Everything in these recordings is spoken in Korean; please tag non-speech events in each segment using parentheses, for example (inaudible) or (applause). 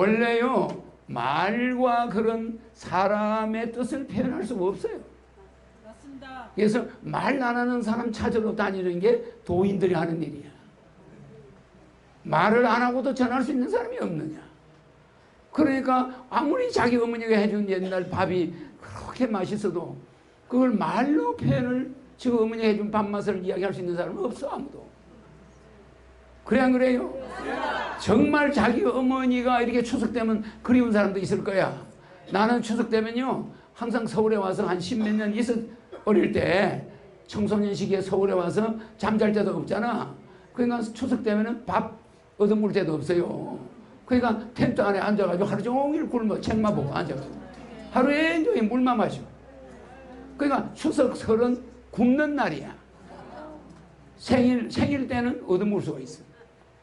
원래요 말과 그런 사람의 뜻을 표현할 수가 없어요. 맞습니다. 그래서 말 안 하는 사람 찾으러 다니는 게 도인들이 하는 일이야. 말을 안 하고도 전할 수 있는 사람이 없느냐. 그러니까 아무리 자기 어머니가 해준 옛날 밥이 그렇게 맛있어도 그걸 말로 표현을 지금 어머니가 해준 밥맛을 이야기할 수 있는 사람은 없어 아무도. 그래 안 그래요? 정말 자기 어머니가 이렇게 추석 되면 그리운 사람도 있을 거야. 나는 추석 되면요 항상 서울에 와서 한 십몇 년 있어 어릴 때 청소년 시기에 서울에 와서 잠잘 때도 없잖아. 그러니까 추석 되면은 밥 얻어먹을 때도 없어요. 그러니까 텐트 안에 앉아가지고 하루 종일 굶어 책만 보고 앉아가지고 하루에 종일 물만 마셔. 그러니까 추석 설은 굶는 날이야. 생일 생일 때는 얻어먹을 수가 있어.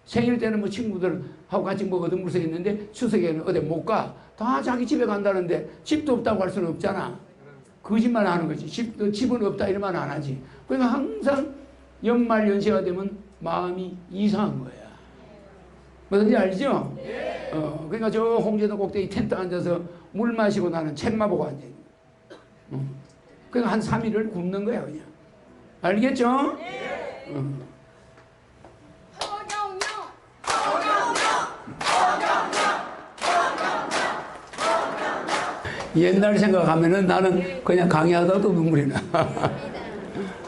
생일 때는 뭐 친구들하고 같이 뭐 얻어먹을 수 있는데 추석에는 어디 못 가. 다 자기 집에 간다는데 집도 없다고 할 수는 없잖아. 거짓말 하는 거지. 집, 집은 없다 이런 말안 하지. 그러니까 항상 연말 연시가 되면 마음이 이상한 거야. 뭐든지 알죠? 어, 그러니까 저 홍제도 꼭대기 텐트 앉아서 물 마시고 나는 책만 보고 앉아. 어. 그러니까 한 3일을 굶는 거야 그냥. 알겠죠? 어. 옛날 생각하면 나는 그냥 강의하다도 눈물이 나. (laughs)